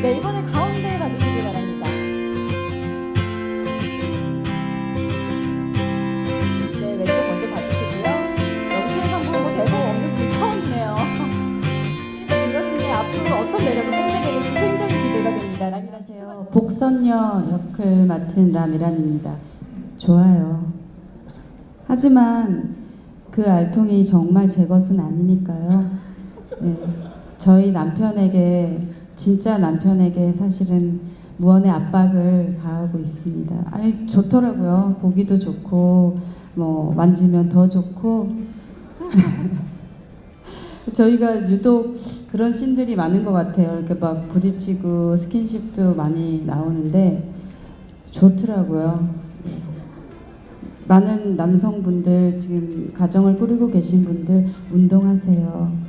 네, 이번에 가운데 봐주시기 바랍니다. 네, 왼쪽 먼저 봐주시고요. 선수 뭐 대사 없는 분 처음이네요. 이러신데 앞으로 어떤 매력을 뽐내게 될지 굉장히 기대가 됩니다. 안녕하세요. 복선녀 역을 맡은 라미란입니다. 좋아요. 하지만 그 알통이 정말 제 것은 아니니까요. 네, 저희 남편에게 진짜 남편에게 사실은 무언의 압박을 가하고 있습니다. 아니 좋더라고요. 보기도 좋고 뭐 만지면 더 좋고 저희가 유독 그런 씬들이 많은 것 같아요. 이렇게 막 부딪히고 스킨십도 많이 나오는데 좋더라고요. 많은 남성분들 지금 가정을 꾸리고 계신 분들 운동하세요.